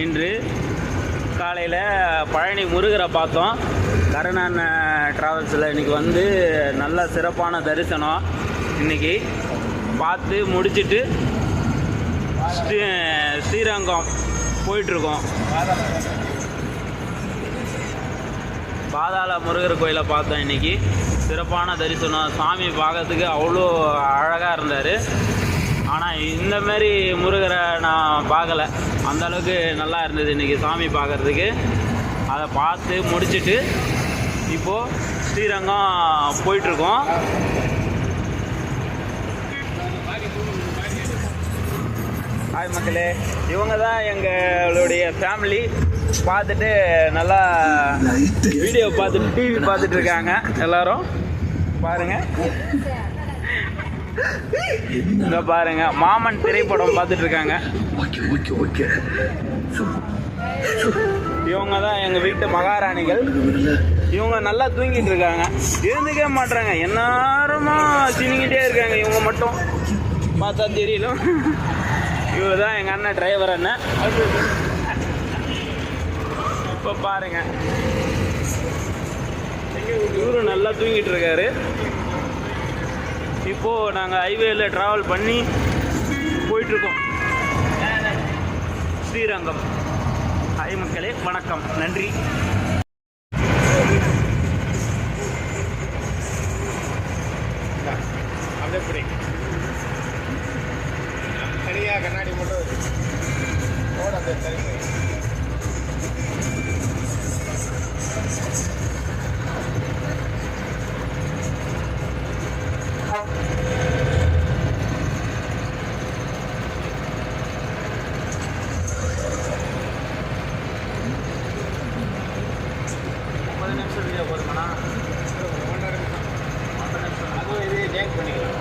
இன்று காலையில் பழனி முருகரை பார்த்தோம். கருணான ட்ராவல்ஸில் இன்றைக்கி வந்து நல்ல சிறப்பான தரிசனம். இன்றைக்கி பார்த்து முடிச்சுட்டு ஸ்ரீ ஸ்ரீரங்கம் போயிட்டுருக்கோம். பாதாள முருகர் கோயிலை பார்த்தோம் இன்றைக்கி சிறப்பான தரிசனம். சாமி பார்க்கறதுக்கு அவ்வளோ அழகாக இருந்தார். ஆனால் இந்த மாதிரி முருகரை நான் பார்க்கல. அந்த அளவுக்கு நல்லா இருந்தது இன்றைக்கி சாமி பார்க்கறதுக்கு. அதை பார்த்து முடிச்சிட்டு இப்போது ஸ்ரீரங்கம் போயிட்டுருக்கோம். ஹாய் மக்களே. இவங்க தான் எங்களுடைய ஃபேமிலி பார்த்துட்டு நல்லா வீடியோ பார்த்துட்டு டிவி பார்த்துட்டு இருக்காங்க எல்லாரும். பாருங்க. இங்க பாருங்க மாமன் திரைப்படம் பார்த்துட்டு இருக்காங்க ஓகே ஓகே ஓகே இவங்க தான் எங்க வீட்டு மகாராணிகள். இவங்க நல்லா தூங்கிட்டு இருக்காங்க எழுந்துக்கவே மாட்றாங்க. எந்நேரமா சினிங்கிட்டே இருக்காங்க. இவங்க மட்டும். பார்த்தா தெரியலும் இவர் தான் எங்க அண்ணன் டிரைவர் அண்ணன். இப்போ பாருங்க. இவரு நல்லா தூங்கிட்டு இருக்காரு இப்போது நாங்கள் ஹைவேயில் ட்ராவல் பண்ணி போயிட்டுருக்கோம். ஸ்ரீரங்கம். ஹாய் மக்களே வணக்கம். நன்றி. தனியாக கண்ணாடி மட்டும் போட அப்படியே தனி அதுவும் இதே டேக் பண்ணிக்கலாம்